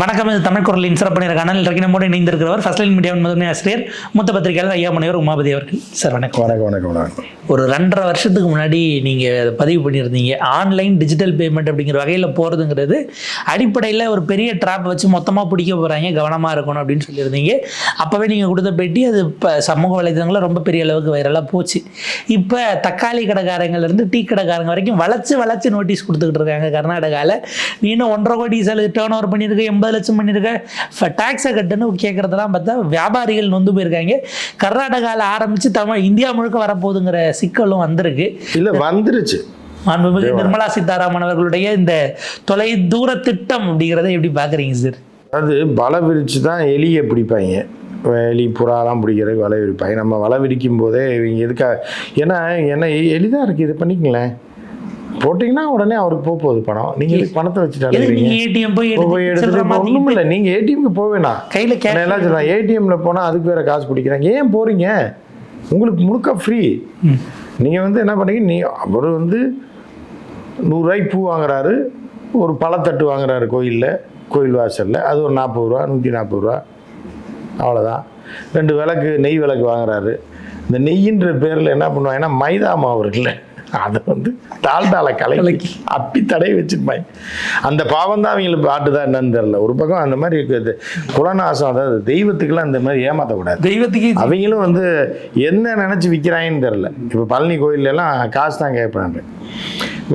வணக்கம் இது தமிழ் குரலின் சிறப்பு நேர்காணல் இன்றைக்கு நம்மோடு இணைந்திருக்கிறவர் ஃபர்ஸ்ட் லைன் மீடியாவின் முதன்மை ஆசிரியர் மூத்த பத்திரிகையாளர் ஐயா முனைவர் உமாபதி அவர்கள். சார் வணக்கம். வணக்கம் வணக்கம் வணக்கம். ஒரு ரெண்டரை வருஷத்துக்கு முன்னாடி நீங்கள் அதை பதிவு பண்ணியிருந்தீங்க. ஆன்லைன் டிஜிட்டல் பேமெண்ட் அப்படிங்கிற வகையில் போகிறதுங்கிறது அடிப்படையில் ஒரு பெரிய ட்ராப் வச்சு மொத்தமாக பிடிக்க போகிறாங்க கவனமாக இருக்கணும் அப்படின்னு சொல்லியிருந்தீங்க. அப்போவே நீங்கள் கொடுத்த பேட்டி அது இப்போ சமூக வலைதளங்களில் ரொம்ப பெரிய அளவுக்கு வைரலாக போச்சு. இப்போ தக்காளி கடைக்காரங்கலேருந்து டீ கடைக்காரங்க வரைக்கும் வளைச்சு வளைச்சு நோட்டீஸ் கொடுத்துக்கிட்டு இருக்காங்க கர்நாடகாவில் நீ இன்னும் ஒன்றரை கோடி செலவு டேர்ன் ஓவர் பண்ணியிருக்க எண்பது லட்சம் பண்ணியிருக்க டேக்ஸை கட்டுன்னு கேட்குறதெல்லாம் பார்த்தா வியாபாரிகள் நொந்து போயிருக்காங்க. கர்நாடகாவில் ஆரம்பித்து தமிழ் இந்தியா முழுக்க வரப்போகுதுங்கிற சிக்கலும் வந்திருக்கு. இல்ல வந்துருச்சு. மாண்புமிகு நிர்மலா சீதாராமன் அவர்களுடைய இந்த தொலை தூர திட்டம் அப்படிங்கிறத எப்படி பார்க்குறீங்க சார் அது வலை விரிச்சு தான் எலியை பிடிப்பாங்க. எலி புறாலாம் பிடிக்கிறதுக்கு வலை விரிப்பாங்க நம்ம வலை விரிக்கும் போதே இவங்க எதுக்காக ஏன்னா என்ன எளிதாக இருக்குது இது பண்ணிக்கங்களேன். போட்டிங்கன்னா உடனே அவருக்கு போக போகுது பணம். நீங்கள் பணத்தை வச்சுட்டு எதுக்கு அலைகிறீங்க நீங்க ஏடிஎம் போய் போய் எடுத்துட்டு ஒன்றும் இல்லை நீங்கள் ஏடிஎம்க்கு போக வேணாம். கையில எல்லாம் சொல்கிறேன் ஏடிஎம்ல போனால் அதுக்கு வேற காசு பிடிக்கிறாங்க. ஏன் போகிறீங்க உங்களுக்கு முழுக்க ஃப்ரீ. நீங்கள் வந்து என்ன பண்ணீங்க நீ அவர் வந்து நூறுரூவாய்க்கு பூ வாங்குறாரு. ஒரு பழத்தட்டு வாங்குறாரு கோயிலில் கோயில் வாசலில். அது ஒரு நாற்பது ரூபா நூற்றி நாற்பது ரூபா. அவ்வளோதான் ரெண்டு விளக்கு நெய் விளக்கு வாங்குறாரு. இந்த நெய்யின்ற பேரில் என்ன பண்ணுவாங்கன்னா மைதா மாவு இருக்குல்ல. அதை வந்து டால்டால கலக்கி. அப்பி தடவி வச்சுருப்பாங்க. அந்த பாவம் தான் அவங்களுக்கு ஆட்டுதா என்னன்னு தெரில ஒரு பக்கம் அந்த மாதிரி இருக்குது. குலநாசம் அதாவது தெய்வத்துக்கெல்லாம் இந்த மாதிரி ஏமாற்றக்கூடாது தெய்வத்துக்கு அவங்களும் வந்து என்ன நினச்சி விற்கிறாங்கன்னு தெரில இப்போ பழனி கோயில்ல எல்லாம் காசு தான் கேட்குறாங்க.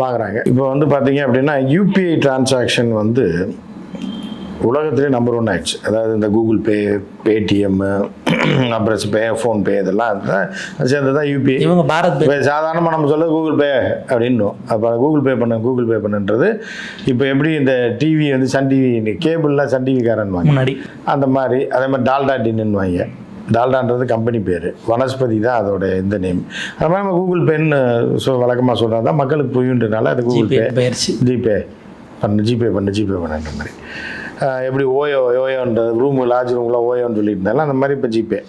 வாங்குறாங்க. இப்போ வந்து பார்த்தீங்க அப்படின்னா யூபிஐ டிரான்சாக்ஷன் வந்து உலகத்திலே நம்பர் ஒன் ஆயிடுச்சு. அதாவது இந்த கூகுள் பே பேடிஎம் அப்புறம் பே ஃபோன்பே இதெல்லாம் சேர்ந்து தான் யூபிஐ இவங்க பாரத் பே சாதாரணமாக நம்ம சொல்ல கூகுள் பே அப்படின்னும். அப்போ கூகுள் பே பண்ண கூகுள் பே பண்ணுன்றது இப்போ எப்படி இந்த டிவி வந்து சன் டிவி கேபிள்லாம் சன் டிவிக்காரன் முன்னாடி. அந்த மாதிரி அதே மாதிரி டால்டா டின்னு வாங்க. டால்டான்றது கம்பெனி பேர். வனஸ்பதி தான் அதோட இந்த நேம் அது மாதிரி நம்ம கூகுள் பேன்னு சொ வழக்கமாக சொல்கிறது தான் மக்களுக்கு புரியுன்றனால அது கூகுள் பே ஜிபே பண்ணு ஜிபே பண்ணு ஜிபே பண்ணுன்ற மாதிரி. எப்படி ஓயோ ஓயோன்ற ரூமு லாட்ஜ் ரூம்லாம் ஓயோன்னு சொல்லியிருந்தாலும் அந்த மாதிரி இப்போ ஜிபே.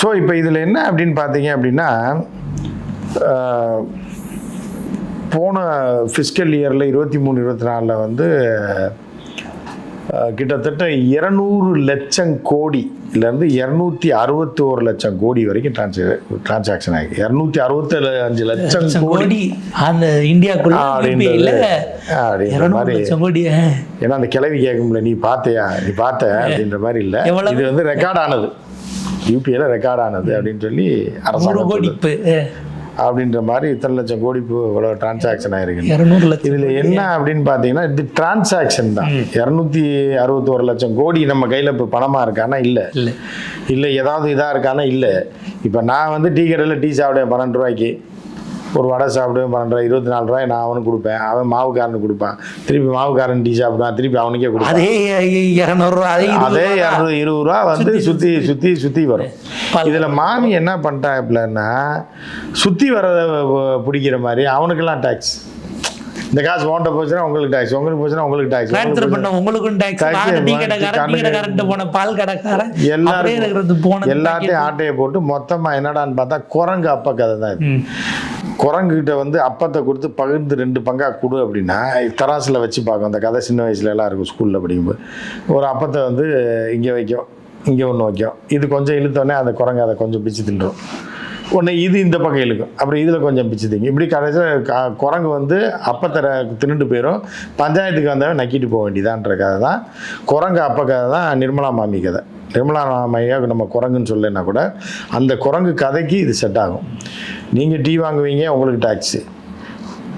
ஸோ இப்போ இதில் என்ன அப்படின்னு பார்த்தீங்க அப்படின்னா போன ஃபிஸ்கல் இயரில் இருபத்தி மூணு இருபத்தி நாலில் வந்து கிட்டத்தட்ட இரநூறு லட்சம் கோடி கோடியிலேருந்து இரநூத்தி அறுபத்தி ஒரு லட்சம் கோடி வரைக்கும் டிரான்சா டிரான்சாக்ஷன் ஆகி இரநூத்தி அறுபத்தி அஞ்சு லட்சம் கோடி அந்த இந்தியாக்குள்ள. ஏன்னா அந்த கிளவி கேட்கும்ல நீ பார்த்தையா? நீ பார்த்த? அப்படின்ற மாதிரி இல்லை? இது வந்து ரெக்கார்ட் ஆனது. யூபிஐல ரெக்கார்ட் ஆனது அப்படின்னு சொல்லி அரசாங்கம் அப்படின்ற மாதிரி இத்தனை லட்சம் கோடி இப்போ இவ்வளோ டிரான்சாக்ஷன் ஆயிருக்கு இரநூறு லட்சம் இதுல என்ன அப்படின்னு பார்த்தீங்கன்னா இது டிரான்சாக்ஷன் தான். இரநூத்தி அறுபத்தோரு லட்சம் கோடி நம்ம கையில் இப்போ பணமாக இருக்கானா? இல்லை. இல்லை. இல்லை ஏதாவது இதாக இருக்கானா? இல்லை. இப்போ நான் வந்து டீ கடையில் டீ சாப்பிடுவேன் பன்னெண்டு ரூபாய்க்கு. ஒரு வடை சாப்பிடுவேன் பன்னெண்டு இருபத்தி நாலு ரூபாய் நான் அவனுக்கு கொடுப்பேன். அவன் மாவுக்காரனுக்கு கொடுப்பான். திருப்பி மாவுக்காரன் டீ சாப்பிடுவான். திருப்பி அவனுக்கே கொடுப்பான். அதே இரநூறுவா அதே இருநூறு இருபது ரூபா வந்து சுற்றி சுற்றி சுற்றி வரும். இதில் மாமி என்ன பண்ணிட்டாப்லன்னா சுற்றி வர்றதை பிடிக்கிற மாதிரி அவனுக்கெல்லாம் டேக்ஸ் இந்த காசு ஓட்ட போச்சுன்னா உங்களுக்கு டேக்ஸ் உங்களுக்கு போச்சுன்னா உங்களுக்கு டேக்ஸ் ட்ரான்ஸ்ஃபர் பண்ண உங்களுக்கும் டேக்ஸ் Tax நான் டீ வாங்கி கடைக்காரன் டீ கண்ணுக்கு- கடைக்காரன் போன பால் கடைக்காரன். அப்படியே எல்லாரும் போன எல்லாத்தையும் ஆட்டையை போட்டு மொத்தமாக என்னடான்னு பார்த்தா குரங்கு அப்ப கதை தான். குரங்குகிட்ட வந்து அப்பத்தை கொடுத்து பகிர்ந்து ரெண்டு பங்காக கொடு அப்படின்னா தராசில் வச்சு பார்க்கும். அந்த கதை சின்ன வயசுல எல்லாம் இருக்கும் ஸ்கூலில் படிக்கும்போது. ஒரு அப்பத்தை வந்து இங்கே வைக்கும் இங்கே ஒன்று வைக்கும். இது கொஞ்சம் இழுத்தோடனே அந்த குரங்கு அதை கொஞ்சம் பிச்சு தின்றும். ஒன்று இது இந்த பக்கம் இழுக்கும். அப்புறம் இதில் கொஞ்சம் பிச்சு திங்க. இப்படி கடைசியில் க- குரங்கு வந்து அப்பத்தை தின்னுட்டு போயிடும் பஞ்சாயத்துக்கு வந்தவன் நக்கிட்டு போக வேண்டியதான்ற கதை தான். குரங்கு அப்ப கதை தான் நிர்மலா மாமி கதை. நிர்மலா மாமியா நம்ம குரங்குன்னு சொல்லலைன்னா கூட அந்த குரங்கு கதைக்கு இது செட் ஆகும். நீங்கள் டீ வாங்குவீங்க உங்களுக்கு டேக்ஸு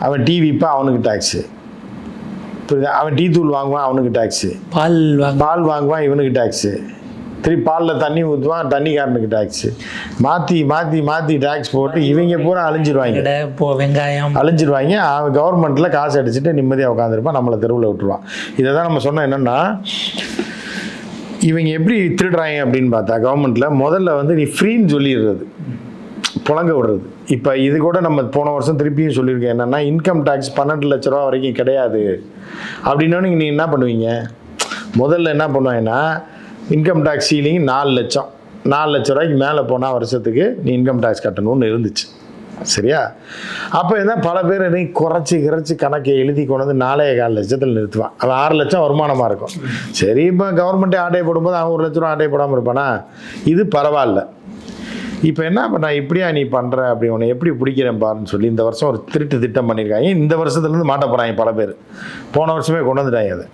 அவன் டீ விற்பா அவனுக்கு டேக்ஸு புரியுதா? அவன் டீ தூள் வாங்குவான் அவனுக்கு டேக்ஸு பால் வாங்க பால் வாங்குவான் இவனுக்கு டேக்ஸு திருப்பி பாலில் தண்ணி ஊற்றுவான் தண்ணிக்காரனுக்கு டேக்ஸு மாற்றி மாற்றி மாற்றி டேக்ஸ் போட்டு இவங்க பூரா அழிஞ்சிருவாங்க. கடை போ வெங்காயம். அழிஞ்சிருவாங்க. அவன் கவர்மெண்ட்டில் காசு அடிச்சுட்டு நிம்மதியாக உட்காந்துருப்பான் நம்மளை தெருவில் விட்டுருவான். இதை தான் நம்ம சொன்னோம் என்னென்னா இவங்க எப்படி திருடுறாங்க அப்படின்னு பார்த்தா கவர்மெண்ட்டில் முதல்ல வந்து நீ ஃப்ரீன்னு சொல்லிடுறது புழங்க விடுறது. இப்போ இது கூட நம்ம போன வருஷம் திருப்பியும் சொல்லியிருக்கேன் என்னென்னா இன்கம் டேக்ஸ் பன்னெண்டு லட்ச ரூபா வரைக்கும் கிடையாது. அப்படின்னோன்னு நீங்கள் என்ன பண்ணுவீங்க? முதல்ல என்ன பண்ணுவாங்கன்னா இன்கம் டேக்ஸ் சீலிங் நாலு லட்சம். நாலு லட்ச ரூபாய்க்கு மேலே போனால் வருஷத்துக்கு நீ இன்கம் டேக்ஸ் கட்டணும்னு இருந்துச்சு. சரியா? அப்போ என்ன பல பேர் நீ குறைச்சி குறைச்சி கணக்கை எழுதி கொண்டு வந்து நாலே கால் லட்சத்தில் நிறுத்துவான். அது ஆறு லட்சம் வருமானமாக இருக்கும். சரி இப்போ கவர்மெண்ட்டே ஆட்டை போடும்போது அவன் ஒரு லட்ச ரூபா ஆட்டை போடாமல் இருப்பானா? இது பரவாயில்ல. இப்போ என்ன பண்ண இப்படியா நீ பண்ணுற அப்படி உன்னை எப்படி பிடிக்கிறேன் பாருன்னு சொல்லி இந்த வருஷம் ஒரு திருட்டு திட்டம் பண்ணியிருக்காங்க. இந்த வருஷத்துலேருந்து மாட்ட போகிறாங்க பல பேர். போன வருஷமே கொண்டு வந்துட்டாங்க அதை.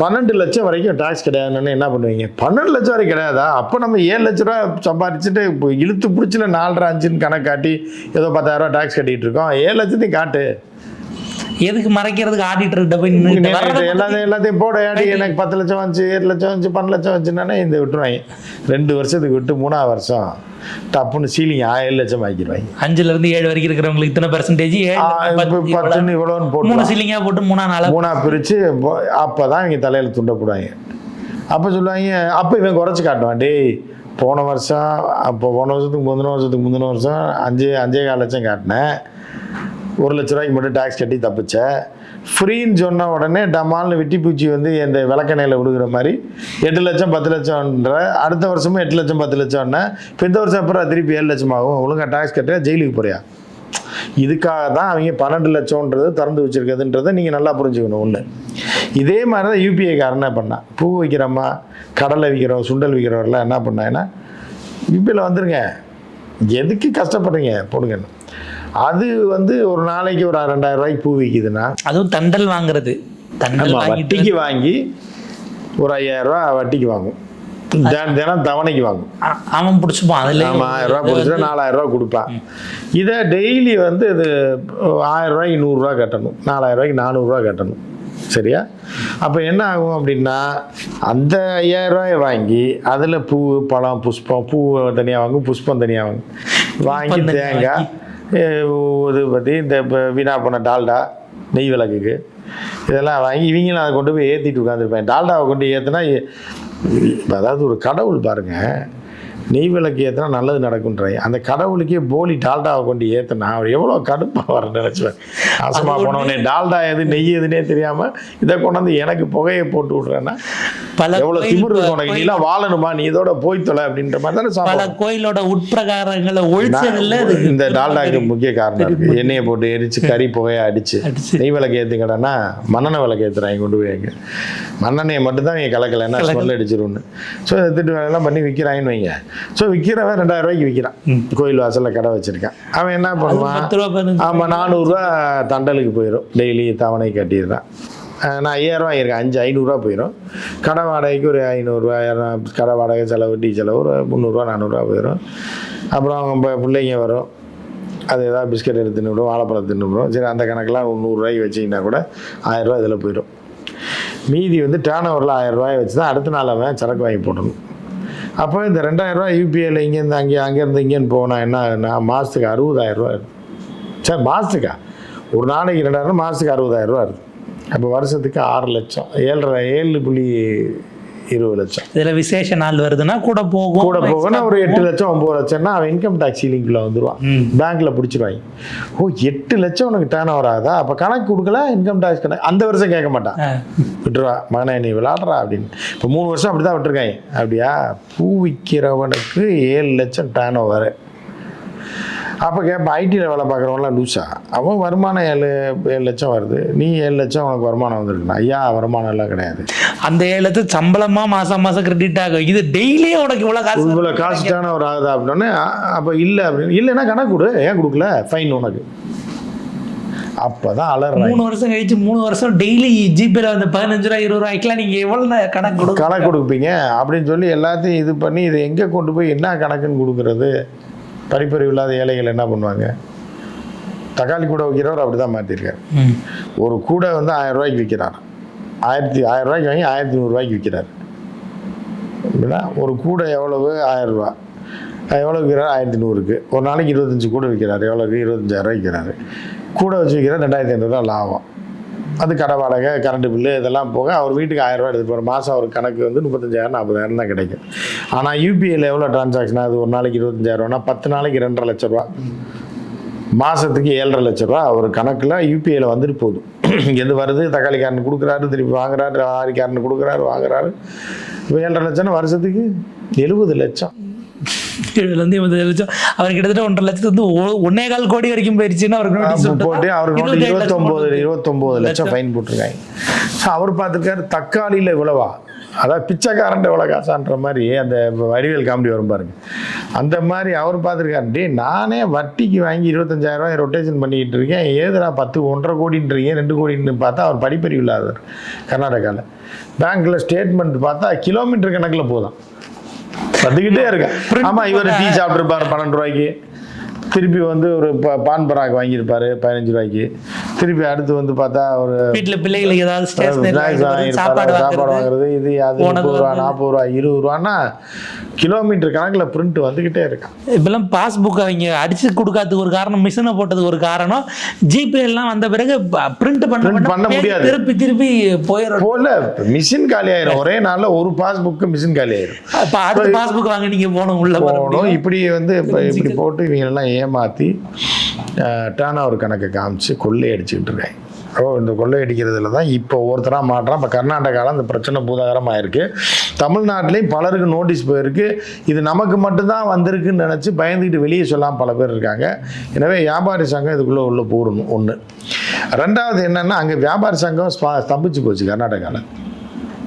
பன்னெண்டு லட்சம் வரைக்கும் டேக்ஸ் கிடையாதுன்னு என்ன பண்ணுவீங்க? பன்னெண்டு லட்சம் வரைக்கும் கிடையாதா? அப்போ நம்ம ஏழு லட்ச ரூபா சம்பாதிச்சுட்டு இப்போ இழுத்து பிடிச்சில நாலரை அஞ்சுன்னு கணக்கு காட்டி ஏதோ பத்தாயிரரூவா டேக்ஸ் கட்டிகிட்டு இருக்கோம். ஏழு லட்சத்தையும் காட்டு. எதுக்கு மறைக்கிறதுக்கு ஆடிட்டர்கிட்ட போய் எல்லாத்தையும் எல்லாத்தையும் போட ஏடி எனக்கு பத்து லட்சம் வந்துச்சு ஏழு லட்சம் வந்துச்சு பன்னெண்டு லட்சம் வந்துச்சுன்னா இந்த விட்டுருவாங்க. ரெண்டு வருஷத்துக்கு விட்டு மூணாவது வருஷம் டப்புன்னு சீலிங் ஏழு லட்சம் ஆக்கிடுவாங்க. அஞ்சுல இருந்து ஏழு வரைக்கும் இருக்கிறவங்களுக்கு இத்தனை பெர்சன்டேஜ் பத்துன்னு இவ்வளோன்னு போட்டு மூணு சில்லிங்கா போட்டு மூணா நாளா மூணா பிரித்து அப்போ தான் இவங்க தலையில் துண்ட போடுவாங்க. அப்போ சொல்லுவாங்க அப்போ இவன் குறைச்சி காட்டுவான் டேய் போன வருஷம் அப்போ போன வருஷத்துக்கு முந்தின வருஷத்துக்கு முந்தின வருஷம் அஞ்சு அஞ்சே கால் லட்சம் காட்டினேன். ஒரு லட்ச ரூபாய்க்கு மட்டும் டேக்ஸ் கட்டி தப்பிச்சேன் ஃப்ரீன்னு சொன்ன உடனே டமால்னு வெட்டி பூச்சி வந்து இந்த விளக்கணையில் விடுகிற மாதிரி எட்டு லட்சம் பத்து லட்சம்ன்ற அடுத்த வருஷமும் எட்டு லட்சம் பத்து லட்சம்னா இப்போ இந்த வருஷம் அப்புறம் திருப்பி ஏழு லட்சம் ஆகும்? ஒழுங்காக டேக்ஸ் கட்டியா ஜெயிலுக்கு போறியா? இதுக்காக தான் அவங்க பன்னெண்டு லட்சம்ன்றது திறந்து வச்சிருக்கிறதுன்றதை நீங்கள் நல்லா புரிஞ்சுக்கணும் ஒன்று இதே மாதிரி தான் யூபிஐக்காரன் என்ன பண்ணான் பூ வைக்கிறோமா கடலை விற்கிறோம் சுண்டல் விற்கிறவரெல்லாம் என்ன பண்ணாங்கன்னா யூபிஐயில் வந்துருங்க. எதுக்கு கஷ்டப்படுறீங்க? போடுங்கன்னு. அது வந்து ஒரு நாளைக்கு ஒரு ரெண்டாயிரம் ரூபாய்க்கு பூ விற்கிதுன்னா அதுவும் தண்டல் வாங்குறது. தண்டல் வட்டிக்கு வாங்கி ஒரு ஐயாயிரம் ரூபா வட்டிக்கு வாங்கும். தினம் தவணைக்கு வாங்கும். அவன் பிடிச்சிப்பான். அதுல ஆயிரம் ரூபா கொடுத்துட்டு நாலாயிரம் ரூபா கொடுப்பான். இதை டெய்லி வந்து இது ஆயிரம் ரூபாய்க்கு நூறுரூவா கட்டணும். நாலாயிரம் ரூபாய்க்கு நானூறுரூவா கட்டணும். சரியா? அப்போ என்ன ஆகும் அப்படின்னா அந்த ஐயாயிரம் ரூபாயை வாங்கி அதில் பூ பழம் புஷ்பம் பூ தனியாக வாங்கும் புஷ்பம் தனியாக வாங்கும். வாங்கி தேங்காய் அஹ் இது பற்றி இந்த இப்போ போன டால்டா நெய் விளக்குக்கு இதெல்லாம் வாங்கி இவங்களும் அதை கொண்டு போய் ஏற்றிட்டு உட்காந்துருப்பேன் டால்டாவை கொண்டு ஏற்றினா அதாவது ஒரு கடவுள் பாருங்கள் நெய் விளக்கு ஏற்றினா நல்லது நடக்குன்றாங்க அந்த கடவுளுக்கே போலி டால்டாவை கொண்டு ஏற்றினா அவர் எவ்வளோ கடுப்பாக வர நினச்சிவேன் ஆசமா போனவனே டால்டா எது நெய் எதுனே தெரியாமல் இதை கொண்டாந்து எனக்கு புகையை போட்டு விட்றேன்னா பல எவ்வளோ திமிரு இருக்கும் உனக்கு நீலாம் வாழணுமா? நீ இதோட போய் தொலை அப்படின்ற மாதிரி தானே பல கோயிலோட உட்பிரகாரங்களை ஒழிச்சதுல அது இந்த டால்டாக்கு முக்கிய காரணம் இருக்கு. எண்ணெயை போட்டு எரிச்சு கறி புகையை அடிச்சு. நெய் விளக்கு ஏற்றுங்கடனா மண்ணெண்ணெய் விளக்கு ஏற்றுறாங்க கொண்டு போய் அங்கே. மண்ணெண்ணெயை மட்டும் தான் இங்கே கலக்கல. என்ன ஸ்மெல் அடிச்சிரும்னு. ஸோ திட்டு வேலையெல்லாம் பண்ணி விற்கிறாங்கன்னு வைங்க. ஸோ விற்கிறவன் ரெண்டாயிரம் ரூபாய்க்கு விற்கிறான் கோயில் வாசலில் கடை வச்சிருக்கான். அவன் என்ன பண்ணுவான்? ஆமாம் நானூறுரூவா தண்டலுக்கு போயிடும் டெய்லி தவணை கட்டிடுறான் நான் ஐயாயிரம் இருக்கேன் அஞ்சு ஐநூறுரூவா போயிடும் கடை வாடகைக்கு ஒரு ஐநூறுரூவா கடை வாடகை செலவு டீ செலவு ஒரு முந்நூறுரூவா நானூறுரூவா போயிடும் அப்புறம் அவங்க பிள்ளைங்க வரும். அது ஏதாவது பிஸ்கட் எடுத்து தின்னுவிடும் வாழைப்பழம் தின்னுவிடும் சரி அந்த கணக்கெலாம் ஒரு நூறுரூவாய்க்கு வச்சிங்கன்னா கூட ஆயிரரூவா இதில் போயிடும் மீதி வந்து டேர்ன் ஓவரில் ஆயிரம் ரூபாய் வச்சு தான் அடுத்த நாள் அவன் சரக்கு வாங்கி போடணும். அப்போ இந்த ரெண்டாயிரரூவா யூபிஐயில் இங்கேருந்து அங்கே அங்கேருந்து இங்கேன்னு போனால் என்ன ஆகுதுன்னா மாதத்துக்கு அறுபதாயிரரூவா சரி மாதத்துக்கா ஒரு நாளைக்கு ரெண்டாயிரம் மாதத்துக்கு அறுபதாயிரரூவா இருக்குது அப்போ வருஷத்துக்கு ஆறு லட்சம். ஏழரை ஏழு புள்ளி இருபது லட்சம். இதுல விசேஷ நாள் வருதுன்னா கூட போகும். கூட போகணும் ஒரு எட்டு லட்சம் ஒம்பது லட்சம்னா அவன் இன்கம் டேக்ஸ் சீலிங்கில் வந்துடுவான். பேங்க்கில் பிடிச்சிருவாங்க. ஓ எட்டு லட்சம் உனக்கு டேர்ன் ஓவர் ஆகுதா? அப்போ கணக்கு கொடுக்கல இன்கம் டேக்ஸ் கணக்கு. அந்த வருஷம் கேட்க மாட்டான். விட்டுருவா. மகனே நீ விளாடுறா அப்படின்னு. இப்போ மூணு வருஷம் அப்படி தான் விட்டுருக்காங்க. அப்படியா? பூ விற்கிறவனுக்கு ஏழு லட்சம் டேர்ன் ஓவர் அப்போ கேட்பேன் ஐடியில் வேலை பார்க்குறவங்களாம் லூஸா அவன் வருமானம் ஏழு ஏழு லட்சம் வருது. நீ ஏழு லட்சம் உனக்கு வருமானம் வந்திருக்குண்ணா. ஐயா வருமானம் எல்லாம் கிடையாது. அந்த ஏழத்து சம்பளமா மாசம் மாசம் கிரெடிட் ஆகும். இது டெய்லியே உனக்கு இவ்வளவு காசு இவ்வளோ காசு டேர்ன் ஓவர் ஆகுதா அப்படின்னே அப்போ இல்லை அப்படின்னு. இல்லைன்னா கணக்கு கொடு. ஏன் கொடுக்கல? ஃபைன் உனக்கு. அப்போ தான் அலறாங்க மூணு வருஷம் கழிச்சு மூணு வருஷம் டெய்லி ஜிபேல வந்து பதினஞ்சு ரூபா இருபது ரூபாய்க்குலாம் நீங்க எவ்வளவு கணக்கு கணக்கு கொடுப்பீங்க அப்படின்னு சொல்லி எல்லாத்தையும் இது பண்ணி இதை எங்கே கொண்டு போய் என்ன கணக்குன்னு கொடுக்குறது? படிப்பறிவு இல்லாத ஏழைகள் என்ன பண்ணுவாங்க? தக்காளி கூட வைக்கிறவர் அப்படி தான் மாற்றிருக்காரு. ஒரு கூடை வந்து ஆயிரம் ரூபாய்க்கு விற்கிறார் ஆயிரத்தி ஆயிரம் ரூபாய்க்கு வாங்கி ஆயிரத்தி நூறுரூவாய்க்கு விற்கிறார் அப்படின்னா ஒரு கூடை எவ்வளவு? ஆயிரம் ரூபா. எவ்வளோ விற்கிறார் ஆயிரத்தி நூறுக்கு. ஒரு நாளைக்கு இருபத்தஞ்சு கூடை விற்கிறார் எவ்வளோக்கு இருபத்தஞ்சாயிரம் விற்கிறாரு கூடை வச்சு விற்கிறார் ரெண்டாயிரத்தி ஐநூறுரூவா லாபம். அது கடை வாடகை கரண்ட் பில்லு இதெல்லாம் போக அவர் வீட்டுக்கு ஆயிரம் ரூபாய் எடுத்து போகிற மாதம் அவர் கணக்கு வந்து முப்பத்தஞ்சாயிரம் நாற்பதாயிரம் தான் கிடைக்கும். ஆனால் யூபிஐயில் எவ்வளோ டிரான்சாக்ஷன் ஆகுது? ஒரு நாளைக்கு இருபத்தஞ்சாயிரம்னா பத்து நாளைக்கு ரெண்டரை லட்ச ரூபா மாதத்துக்கு ஏழரை லட்ச ரூபா அவர் கணக்கில் யூபிஐயில் வந்துட்டு போகுது. எது வருது? தக்காளிக்காரன் கொடுக்குறாரு திருப்பி வாங்குறாரு ஆரிக்காரன் கொடுக்குறாரு வாங்குறாரு. இப்போ ஏழரை லட்சம்னா வருஷத்துக்கு எழுபது லட்சம். எழுபதுலேருந்து எண்பது லட்சம் அவர் கிட்டத்தட்ட ஒன்றரை லட்சத்து வந்து ஒன்னே கால் கோடி வரைக்கும் போயிருச்சுன்னு அவருக்கு போட்டு அவருக்கு இருபத்தொம்போது இருபத்தொம்போது லட்சம் ஃபைன் போட்டிருக்காங்க. ஸோ அவர் பார்த்துருக்காரு தக்காளியில் இவ்வளவா? அதாவது பிச்சைக்காரன் எவ்வளோ காசான்ற மாதிரி அந்த வடிவேல் காமெடி வரும் பாருங்க. அந்த மாதிரி அவர் பார்த்துருக்காரு டே நானே வட்டிக்கு வாங்கி இருபத்தஞ்சாயிரம் ரூபாய் ரொட்டேஷன் பண்ணிக்கிட்டு இருக்கேன். ஏதுடா பத்து ஒன்றரை கோடின்றீங்க ரெண்டு கோடின்னு பார்த்தா அவர் படிப்பறிவு இல்லாதவர் கர்நாடகாவில் பேங்க்கில் ஸ்டேட்மெண்ட் பார்த்தா கிலோமீட்டர் கணக்கில் போதும் வந்துக்கிட்டே இருக்கேன். ஆமாம் இவர் டீ சாப்பிட்ருப்பார் பன்னெண்டு ரூபாய்க்கு. திருப்பி வந்து ஒரு ப- பான் பராக் வாங்கியிருப்பாரு பதினஞ்சு ரூபாய்க்கு. திருப்பி அடுத்து வந்து பார்த்தா ஒரு வீட்டுல பிள்ளைகளுக்கு ஏதாவது சாப்பாடு சாப்பாடு வாங்குறது இது அது முப்பது ரூபா. நாற்பது ரூபா இருபது ரூபான்னா கிலோமீட்டர் கணக்கில் பிரிண்ட் வந்துக்கிட்டே இருக்கான் இப்பெல்லாம் பாஸ்புக் அவங்க அடிச்சு கொடுக்காததுக்கு ஒரு காரணம் மிஷினை போட்டதுக்கு ஒரு காரணம் ஜிபே எல்லாம் வந்த பிறகு பிரிண்ட் பண்ண பண்ண முடியாது. திருப்பி திருப்பி போயிடும் போல மிஷின் காலி ஆயிரும் ஒரே நாள்ல ஒரு பாஸ்புக்கு மிஷின் காலி ஆயிரும் அப்ப அடுத்த பாஸ்புக் வாங்க நீங்க போகணும் உள்ள போகணும். இப்படி வந்து இப்போ இப்படி போட்டு இவங்க எல்லாம் ஏமாற்றி டேர்ன் ஓவர் கணக்கை காமிச்சு கொள்ளை அடிச்சுக்கிட்டு இருக்காங்க ஓ இந்த கொள்ளையடிக்கிறதுல தான் இப்போ ஒருத்தராக மாட்டுறான் இப்போ கர்நாடகாவில் அந்த பிரச்சனை பூதாகரமாக இருக்குது தமிழ்நாட்டிலையும் பலருக்கு நோட்டீஸ் போயிருக்கு. இது நமக்கு மட்டும்தான் வந்திருக்குன்னு நினச்சி பயந்துக்கிட்டு வெளியே சொல்லாமல் பல பேர் இருக்காங்க. எனவே வியாபாரி சங்கம் இதுக்குள்ளே உள்ளே போடணும் ஒன்று ரெண்டாவது என்னென்னா அங்கே வியாபாரி சங்கம் ஸ்பா- ஸ்தம்பிச்சு போச்சு கர்நாடகாவில்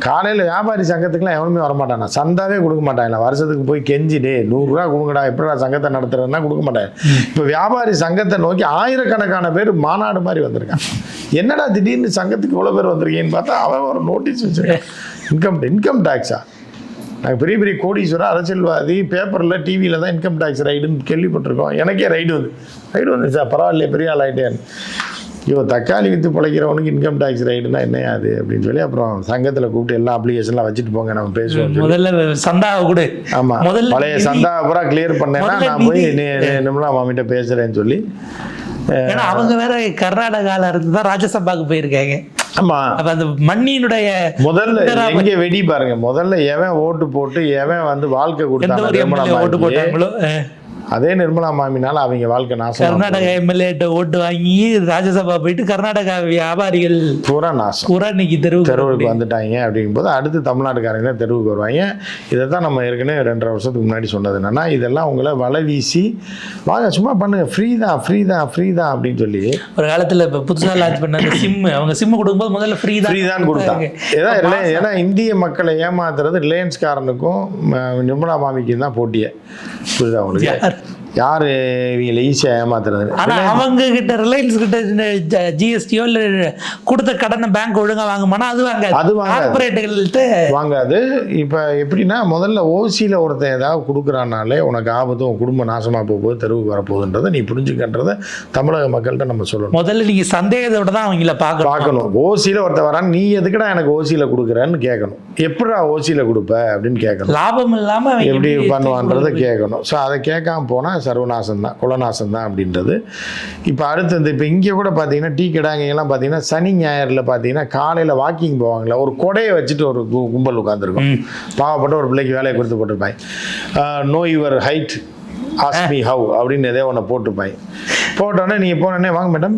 காலையில் வியாபாரி சங்கத்துக்குலாம் எவனுமே வரமாட்டானா? சந்தாவே கொடுக்க மாட்டாங்களா வருஷத்துக்கு போய் கெஞ்சிடு நூறுரூவா கொடுங்கடா எப்படிடா சங்கத்தை நடத்துறதுன்னா கொடுக்க மாட்டாங்க இப்போ வியாபாரி சங்கத்தை நோக்கி ஆயிரக்கணக்கான பேர் மாநாடு மாதிரி வந்திருக்கான் என்னடா திடீர்னு சங்கத்துக்கு இவ்வளோ பேர் வந்திருக்கீங்கன்னு பார்த்தா அவன் ஒரு நோட்டீஸ் வச்சுருக்கேன். இன்கம் இன்கம் டேக்ஸா நாங்கள் பெரிய பெரிய கோடீஸ்வரர் அரசியல்வாதி பேப்பரில் டிவியில் தான் இன்கம் டேக்ஸ் ரைடுன்னு கேள்விப்பட்டிருக்கோம். எனக்கே ரைடு வந்து. ரைடு வந்து சார் பரவாயில்லையே பெரிய ஆள் ஆகிட்டேன் ஐயோ தக்காளி விற்று பிழைக்கிறவனுக்கு இன்கம் டேக்ஸ் ரைடுனா என்ன அது அப்படின்னு சொல்லி அப்புறம் சங்கத்தில் கூப்பிட்டு எல்லா அப்ளிகேஷன்லாம் வச்சுட்டு போங்க நம்ம பேசுவோம். முதல்ல சந்தாவை கொடு ஆமா முதல்ல பழைய நிதி. சந்தா பூரா கிளியர் பண்ணேன்னா நான் போய். நிம்மலா மாமிட்ட பேசுறேன்னு சொல்லி ஏன்னா அவங்க வேற கர்நாடகால இருந்து தான் ராஜ்யசபாக்கு போயிருக்காங்க ஆமா அப்ப அந்த மண்ணியினுடைய முதல்ல எங்க வெடி பாருங்க முதல்ல எவன் ஓட்டு போட்டு எவன் வந்து வாழ்க்கை கொடுத்தாங்க ஓட்டு போட்டாங்களோ அதே நிர்மலா மாமினால அவங்க வாழ்க்கை நாசம் கர்நாடகா எம்எல்ஏட்ட ஓட்டு வாங்கி ராஜ்யசபா போயிட்டு கர்நாடகா வியாபாரிகள் பூரா நாசம். பூரா இன்னைக்கு தெருவுக்கு தெருவுக்கு வந்துட்டாங்க அப்படிங்கும்போது அடுத்து தமிழ்நாட்டுக்காரங்க தெருவுக்கு வருவாங்க. இதை தான் நம்ம ஏற்கனவே ரெண்டரை வருஷத்துக்கு முன்னாடி சொன்னது என்னன்னா இதெல்லாம் உங்களை வலை வீசி வாங்க சும்மா பண்ணுங்க. ஃப்ரீ தான் ஃப்ரீ தான் ஃப்ரீ தான் அப்படின்னு சொல்லி ஒரு காலத்துல இப்ப புதுசா லான்ச் பண்ண அந்த சிம் அவங்க சிம் கொடுக்கும்போது முதல்ல ஃப்ரீ தான் ஃப்ரீ தான் கொடுத்தாங்க. ஏன்னா ஏன்னா இந்திய மக்களை ஏமாத்துறது ரிலையன்ஸ்காரனுக்கும் ம- நிர்மலா மாமிக்கும் தான் போட்டியே. புரியுதா உங்களுக்கு? யார்? இவங்களை ஈஸியாக ஏமாத்துறது? ஆனா அவங்க கிட்ட ரிலையன்ஸ் கிட்ட ஜிஎஸ்டியோ இல்ல கொடுத்த கடனை பேங்க் ஒழுங்கா வாங்குமானா அது வாங்க அது. கார்பரேட்டுகள்கிட்ட வாங்காது. இப்போ எப்படின்னா முதல்ல ஓசியில் ஒருத்தன் ஏதாவது கொடுக்குறானாலே உனக்கு ஆபத்து உன் குடும்பம் நாசமாக போக போகுது தெருவுக்கு வரப்போகுதுன்றதை நீ புரிஞ்சுக்கன்றதை தமிழக மக்கள்கிட்ட நம்ம சொல்லணும். முதல்ல நீங்க சந்தேகத்தோட தான் அவங்கள பார்க்கணும். பார்க்கணும். ஓசியில் ஒருத்தன் வரான் நீ எதுக்குடா எனக்கு ஓசியில் கொடுக்குறேன்னு கேட்கணும். எப்படிடா ஓசியில் கொடுப்ப அப்படின்னு கேட்கணும். லாபம் இல்லாம அவங்க எப்படி எப்படி பண்ணுவான்றதை கேட்கணும். ஸோ அதை கேட்காம போனால் சர்வநாசம் தான் குலநாசம் தான் அப்படின்றது. இப்போ அடுத்தது இப்போ இங்கே கூட பார்த்தீங்கன்னா டீ கடாங்கெல்லாம் பார்த்தீங்கன்னா சனி ஞாயிறில் பார்த்தீங்கன்னா காலையில் வாக்கிங் போவாங்களே ஒரு கொடையை வச்சுட்டு ஒரு கும்பல் உட்காந்துருக்கும். பாவப்பட்ட ஒரு பிள்ளைக்கு வேலையை கொடுத்து போட்டிருப்பாங்க know your height ask me how அப்படின்னு எதோ ஒன்று போட்டிருப்பாங்க போட்டோன்னே நீங்கள் போனோடனே வாங்க மேடம்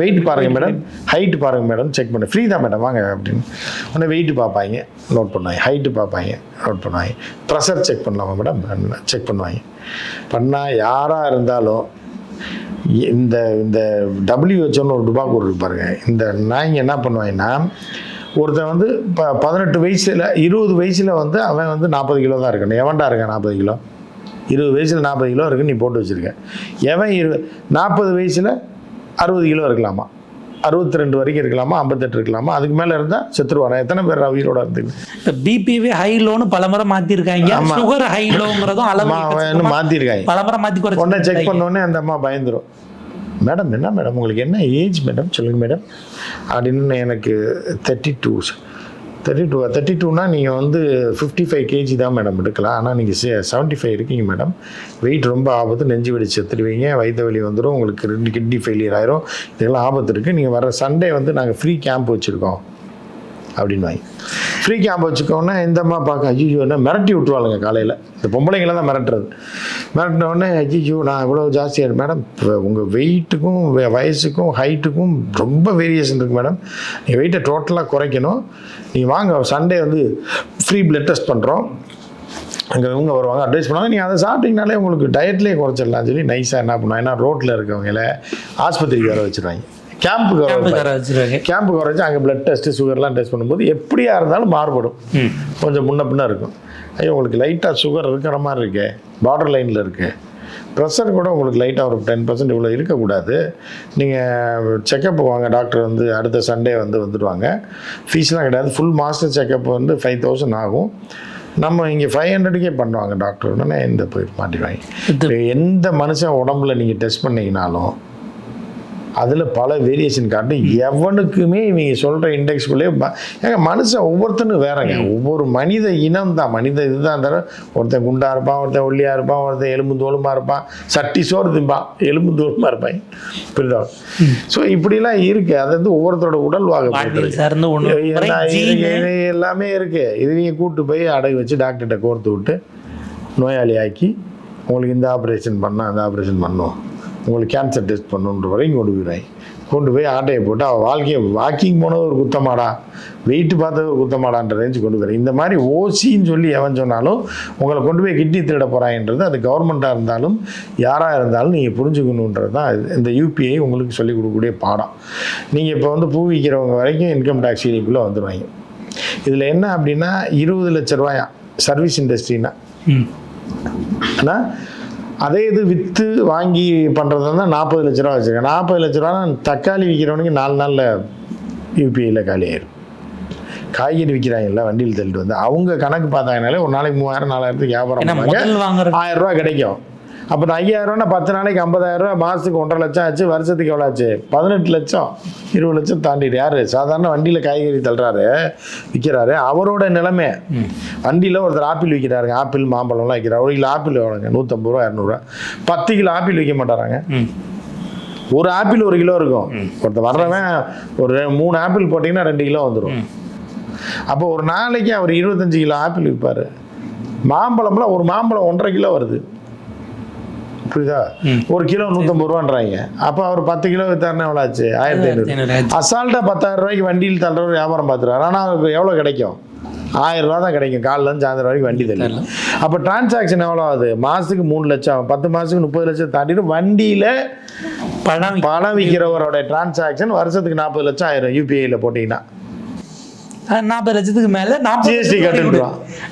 வெயிட் பாருங்க மேடம் ஹைட் பாருங்க மேடம் செக் பண்ணு. ஃப்ரீ தான் மேடம் வாங்க அப்படின்னு. உடனே வெயிட் பார்ப்பாங்க நோட் பண்ணுவாங்க. ஹைட்டு பார்ப்பாங்க நோட் பண்ணுவாங்க. ப்ரெஷர் செக் பண்ணலாமா மேடம் செக் பண்ணுவாங்க. பண்ணால் யாராக இருந்தாலும் இந்த இந்த டபிள்யூஹெச்ஓன்னு ஒரு டுபாக்கூர் இருக்கு பாருங்க. இந்த நாய்ங்க என்ன பண்ணுவாங்கன்னா ஒருத்தன் வந்து இப்போ பதினெட்டு வயசில் இருபது வயசில் வந்து அவன் வந்து நாற்பது கிலோ தான் இருக்கணும் எவன்டா இருக்கான் நாற்பது கிலோ? இருபது வயசில் நாற்பது கிலோ இருக்குன்னு நீ போட்டு வச்சுருக்க. எவன் இரு நாற்பது வயசில் அறுபது கிலோ இருக்கலாமா? அறுபத்தி ரெண்டு வரைக்கும் இருக்கலாமா? ஐம்பத்தெட்டு இருக்கலாமா? அதுக்கு மேலே இருந்தால் செத்துருவானா? எத்தனை பேர் உயிரோட இருந்து இப்ப பிபிவே ஹை லோன்னு பலமுறை மாத்திருக்காங்க. ஆமா. சுகர் ஹை லோங்கிறதும் அளவு மாற்றிருக்காங்க பலமுறை மாத்தி உடனே செக் குறைச்சு பண்ணோடனே அந்த அம்மா பயந்துரும். மேடம் என்ன மேடம்? உங்களுக்கு என்ன ஏஜ் மேடம்? சொல்லுங்கள் மேடம். அப்படின்னு எனக்கு thirty two thirty two thirty டூனா நீங்கள் வந்து ஃபிஃப்டி ஃபைவ் கேஜி தான் மேடம் எடுக்கலாம். ஆனால் நீங்கள் செவன்ட்டி ஃபைவ் இருக்கீங்க மேடம் வெயிட் ரொம்ப ஆபத்து. நெஞ்சு வெடிச்சு செத்துடுவீங்க. வயிற்று வலி வந்துடும் உங்களுக்கு ரெண்டு கிட்னி ஃபெயிலியர் ஆயிரும். இதெல்லாம் ஆபத்து இருக்குது நீங்கள் வர சண்டே வந்து நாங்கள் ஃப்ரீ கேம்ப் வச்சுருக்கோம். அப்படின்வாங்க. ஃப்ரீ கேம்ப் வச்சுக்கோன்னா இந்தம்மா பார்க்க ஐயோ மிரட்டி விட்ருவாளுங்க காலையில். இந்த பொம்பளைங்களை தான் மிரட்டுறது. மிரட்டினோடனே ஐயோ நான் இவ்வளோ ஜாஸ்தியாக மேடம் உங்கள் வெயிட்டுக்கும் வயசுக்கும் ஹைட்டுக்கும் ரொம்ப வேரியேஷன் இருக்குது மேடம் நீங்கள் வெயிட்டை டோட்டலாக குறைக்கணும். நீங்கள் வாங்க சண்டே வந்து ஃப்ரீ பிளட் டெஸ்ட் பண்ணுறோம் அங்கே இவங்க வருவாங்க அட்வைஸ் பண்ணுவாங்க. நீங்கள் அதை சாப்பிட்டீங்கனாலே உங்களுக்கு டயட்லேயே குறைச்சிடலாம் சொல்லி நைஸாக என்ன பண்ணுவாங்க ஏன்னா ரோட்டில் இருக்கவங்கள ஆஸ்பத்திரிக்கு வர வச்சுருவாங்க. கேம்புக்கு வர வச்சிருக்காங்க கேம்புக்கு வர வச்சு அங்கே பிளட் டெஸ்ட்டு சுகர்லாம் டெஸ்ட் பண்ணும்போது எப்படியா இருந்தாலும் மாறுபடும். கொஞ்சம் முன்ன பின்ன இருக்கும். ஐயோ உங்களுக்கு லைட்டாக சுகர் இருக்கிற மாதிரி இருக்கே. பார்டர் லைனில் இருக்கு. ப்ரெஷர் கூட உங்களுக்கு லைட்டாக ஒரு டென் பர்சன்ட் இவ்வளோ இருக்கக்கூடாது. நீங்கள் செக்கப் வாங்க. டாக்டர் வந்து அடுத்த சண்டே வந்து வந்துடுவாங்க. ஃபீஸ்லாம் கிடையாது. ஃபுல் மாஸ்டர் செக்கப் வந்து ஃபைவ் தௌசண்ட் ஆகும். நம்ம இங்கே ஃபைவ் ஹண்ட்ரடுக்கே பண்ணுவாங்க டாக்டர் உடனே இந்த போய் மாட்டிடுவாங்க எந்த மனுஷன் உடம்புல நீங்கள் டெஸ்ட் பண்ணீங்கனாலும் அதில் பல வேரியேஷன் காட்டும் எவனுக்குமே இவங்க சொல்கிற இண்டெக்ஸ்குள்ளே ஏங்க மனுஷன் ஒவ்வொருத்தனும் வேறங்க. ஒவ்வொரு மனித இனம் தான் மனித இதுதான் தவிர ஒருத்தன் குண்டா இருப்பான் ஒருத்தன் ஒல்லியாக இருப்பான் ஒருத்தன் எலும்பு தோலுமா இருப்பான் சட்டி சோறு திம்பான் எலும்பு தோலுமா இருப்பான். புரியுதா? ஸோ இப்படிலாம் இருக்குது அது வந்து ஒவ்வொருத்தரோட உடல் வாக எல்லாம் இருக்கு, இது எல்லாமே இருக்கு. இது நீங்கள் கூட்டு போய் அடகு வச்சு டாக்டர்கிட்ட கோர்த்து விட்டு நோயாளி ஆக்கி உங்களுக்கு இந்த ஆப்ரேஷன் பண்ணால் அந்த ஆப்ரேஷன் பண்ணோம் உங்களுக்கு கேன்சர் டெஸ்ட் பண்ணணுன்ற வரைக்கும் கொண்டு போயிடுவாங்க கொண்டு போய் ஆட்டையை போட்டு அவள் வாழ்க்கையை வாக்கிங் போனது ஒரு குத்தமாடா. வெயிட் பார்த்தது ஒரு குத்தமாடான்ற ரேஞ்சு கொண்டு போயிடுறேன் இந்த மாதிரி ஓசின்னு சொல்லி எவன் சொன்னாலும் உங்களை கொண்டு போய் கிட்னி திருட போகிறாங்கன்றது அது கவர்மெண்ட்டாக இருந்தாலும் யாராக இருந்தாலும் நீங்கள் புரிஞ்சுக்கணுன்றது தான். இந்த யூபிஐ உங்களுக்கு சொல்லிக் கொடுக்கக்கூடிய பாடம். நீங்கள் இப்போ வந்து பூ விற்கிறவங்க வரைக்கும் இன்கம் டேக்ஸ் இனிக்குள்ளே வந்துடுவாங்க இதில் என்ன அப்படின்னா இருபது லட்ச ரூபாயா? சர்வீஸ் இண்டஸ்ட்ரினா ஆனால் அதே இது விற்று வாங்கி பண்ணுறது தான் நாற்பது லட்ச ரூபா வச்சுருக்கேன். நாற்பது லட்ச ரூபா தக்காளி விற்கிறவனுக்கு நாலு நாளில் யூபிஐயில் காலி ஆயிரும். காய்கறி விற்கிறாங்கல்ல வண்டியில் தள்ளிட்டு வந்து. அவங்க கணக்கு பார்த்தாங்கனாலே ஒரு நாளைக்கு மூவாயிரம் நாலாயிரத்துக்கு வியாபாரம் ஆயிரம் ரூபா கிடைக்கும். அப்போ இந்த ஐயாயிரம் ரூபா பத்து நாளைக்கு ஐம்பதாயிரம் ரூபா மாதத்துக்கு ஒன்றரை லட்சம் ஆச்சு வருஷத்துக்கு எவ்வளோ ஆச்சு? பதினெட்டு லட்சம். இருபது லட்சம் தாண்டிடு யார்? சாதாரண வண்டியில் காய்கறி தள்ளுறாரு விற்கிறாரு அவரோட நிலைமை. வண்டியில் ஒருத்தர் ஆப்பிள் விற்கிறாருங்க ஆப்பிள் மாம்பழம்லாம் விற்கிறார் ஒரு கிலோ ஆப்பிள் எவ்வளோங்க? நூற்றம்பது ரூபா இரநூறுவா பத்து கிலோ ஆப்பிள் விற்க மாட்டாராங்க. ஒரு ஆப்பிள் ஒரு கிலோ இருக்கும். ஒருத்தர் வர்றவன் ஒரு மூணு ஆப்பிள் போட்டிங்கன்னா ரெண்டு கிலோ வந்துடும் அப்போ ஒரு நாளைக்கு அவர் இருபத்தஞ்சு கிலோ ஆப்பிள் விற்பார். மாம்பழம்லாம் ஒரு மாம்பழம் ஒன்றரை கிலோ வருது. புரியுதா? ஒரு கிலோ நூற்றம்பது ரூபான்றாங்க. அப்போ அவர் பத்து கிலோ வித்தாருன்னா எவ்வளோ ஆச்சு? ஆயிரத்தி ஐநூறு. அசால்ட்டாக பத்தாயிரம் ரூபாய்க்கு வண்டியில் தள்ளுறவர் வியாபாரம் பார்த்துருவாரு ஆனால் அவருக்கு எவ்வளோ கிடைக்கும்? ஆயிரம் ரூபா தான் கிடைக்கும். காலிலேருந்து சாயந்தரம் வரைக்கும் வண்டி தள்ளி. அப்போ டிரான்சாக்ஷன் எவ்வளோ ஆகுது? மாதத்துக்கு மூணு லட்சம் பத்து மாதத்துக்கு முப்பது லட்சம் தாண்டிட்டு வண்டியில் பணம் பணம் விற்கிறவரோட டிரான்சாக்ஷன் வருஷத்துக்கு நாற்பது லட்சம் ஆயிரும். யூபிஐயில் போட்டிங்கன்னா. நாற்பது லட்சத்துக்கு மேல வரி கட்டணும். கொடு.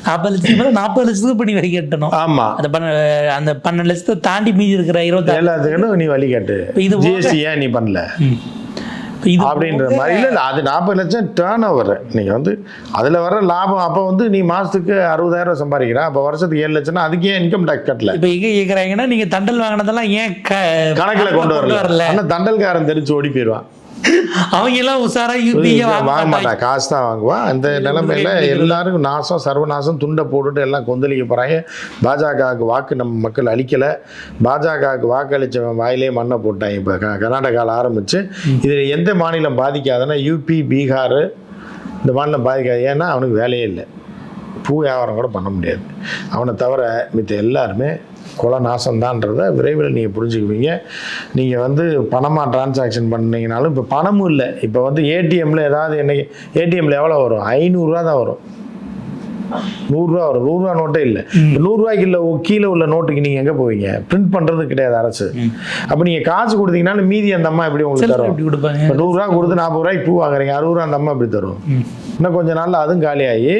நாற்பது லட்சத்துக்கு மேல நாற்பது லட்சத்துக்கு பண்ணி வரி கட்டணும். ஆமாம் அந்த பண்ண அந்த பன்னெண்டு லட்சத்தை தாண்டி மீதி இருக்கிற இருபத்தாறு எல்லாத்துக்கும் நீ வழி கட்டு. இது ஜிஎஸ்டி ஏன் நீ பண்ணல? அப்படின்ற மாதிரி. இல்லை அது நாற்பது லட்சம் டேர்ன் ஓவர் நீங்கள் வந்து அதில் வர லாபம் அப்போ வந்து நீ மாதத்துக்கு அறுபதாயிரம் சம்பாதிக்கிற. அப்போ வருஷத்துக்கு ஏழு லட்சம்னா அதுக்கே இன்கம் டேக்ஸ் கட்டல? இப்ப எங்க கேக்குறாங்கன்னா நீங்க தண்டல் வாங்கினதெல்லாம் ஏன் கணக்கில் கொண்டு வரல. ஆனால் தண்டல்காரன் தெரிஞ்சு ஓடி போயிடுவான். அவங்க எல்லாம் உசாரா யூபிஐ வாங்க மாட்டான் காசு தான் வாங்குவான் அந்த நிலைமையில எல்லாருக்கும் நாசம் சர்வநாசம் துண்டை போட்டுட்டு எல்லாம் கொந்தளிக்க போகிறாங்க பாஜகவுக்கு வாக்கு நம்ம மக்கள் அளிக்கலை. பாஜகவுக்கு வாக்களித்தவன் வாயிலே மண்ணை போட்டாங்க. இப்போ கர்நாடகாவில் ஆரம்பித்து இதில் எந்த மாநிலம் பாதிக்காதுன்னா யூபி பீகார் இந்த மாநிலம் பாதிக்காது. ஏன்னா அவனுக்கு வேலையே இல்லை. பூ வியாபாரம் கூட பண்ண முடியாது. அவனை தவிர மித்த எல்லாருமே கொலை நாசம்தான்றதை விரைவில் நீங்கள் புரிஞ்சுக்குவீங்க. நீங்கள் வந்து பணமாக டிரான்சாக்ஷன் பண்ணீங்கனாலும் இப்போ பணமும் இல்லை. இப்போ வந்து ஏடிஎம்மில் ஏதாவது என்னைக்கு ஏடிஎம்மில் எவ்வளோ வரும்? ஐநூறுரூவா தான் வரும். நூறுரூவா வரும். நூறுரூவா நோட்டே இல்லை. நூறுரூவாய்க்கு இல்லை கீழே உள்ள நோட்டுக்கு நீங்கள் எங்கே போவீங்க? பிரிண்ட் பண்ணுறது கிடையாது அரசு. அப்போ நீங்கள் காசு கொடுத்தீங்கனாலும் மீதி அந்த அம்மா எப்படி உங்களுக்கு தரும்? இப்போ நூறுரூவா கொடுத்து நாற்பது ரூபாய்க்கு பூ வாங்குறீங்க. அறுபது ரூபா அந்த அம்மா எப்படி தரும்? இன்னும் கொஞ்ச நாள்ல அதுவும் காலியாகி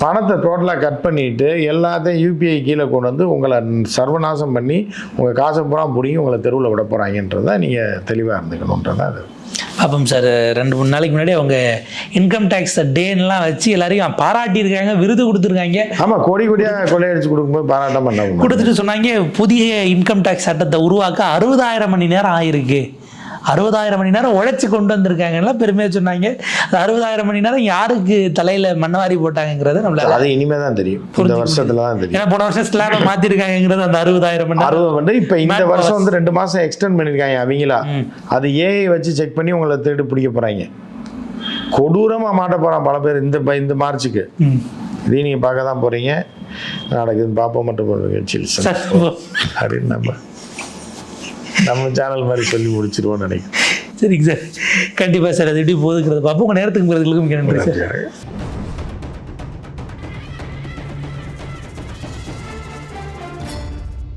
பணத்தை டோட்டலாக கட் பண்ணிட்டு எல்லாத்தையும் யூபிஐ கீழே கொண்டு வந்து உங்களை சர்வநாசம் பண்ணி உங்கள் காசை பூரா பிடிங்கி உங்களை தெருவில் விட போகிறாங்கன்றதை நீங்கள் தெளிவாக இருந்துக்கணுன்றதான் அது. பாப்போம் சார் ரெண்டு மூணு நாளைக்கு முன்னாடி அவங்க இன்கம் டேக்ஸ் டேன்லாம் வச்சு எல்லாரையும் பாராட்டியிருக்காங்க விருது கொடுத்துருக்காங்க. ஆமாம் கோடி கோடியாக கொள்ளையடிச்சு கொடுக்கும்போது பாராட்டம் பண்ண முடியும் கொடுத்துட்டு சொன்னாங்க புதிய இன்கம் டேக்ஸ் சட்டத்தை உருவாக்க அறுபதாயிரம் மணி நேரம் ஆயிருக்கு. அறுபதாயிரம் மணி நேரம் உழைச்சி கொண்டு வந்திருக்காங்கலாம் பெருமையாக சொன்னாங்க. அறுபதாயிரம் மணி நேரம் யாருக்கு தலையில மண்ணவாரி போட்டாங்கங்கிறத நம்மளால அது இனிமே தான் தெரியும். இந்த வருஷத்துல தான் தெரியும். ஏன்னா போன வருஷம் ஸ்லாபை மாத்திருக்காங்கிறது அந்த அறுபதாயிரம் மணி அறுபது வந்து இப்போ இந்த வருஷம் வந்து ரெண்டு மாதம் எக்ஸ்டெண்ட் பண்ணியிருக்காங்க அவங்களா. அது ஏஐ வச்சு செக் பண்ணி உங்களை தேடி பிடிக்க போகிறாங்க கொடூரமாக மாட்ட போகிறான் பல பேர் இந்த இந்த மார்ச்சுக்கு. இதையும் நீங்கள் பார்க்க தான் போகிறீங்க நடக்குதுன்னு பார்ப்போம் மட்டும் சில்ஸ் சார் அப்படின்னு நம்ம நம்ம சேனல் மாதிரி சொல்லி முடிச்சிருவோம்னு நினைக்கிறேன். சரிங்க சார். கண்டிப்பாக சார் அது எப்படி போகுதுங்கிறத பார்ப்போம். உங்கள் நேரத்துக்கு போகிறதுக்கு மிக நன்றி சார்.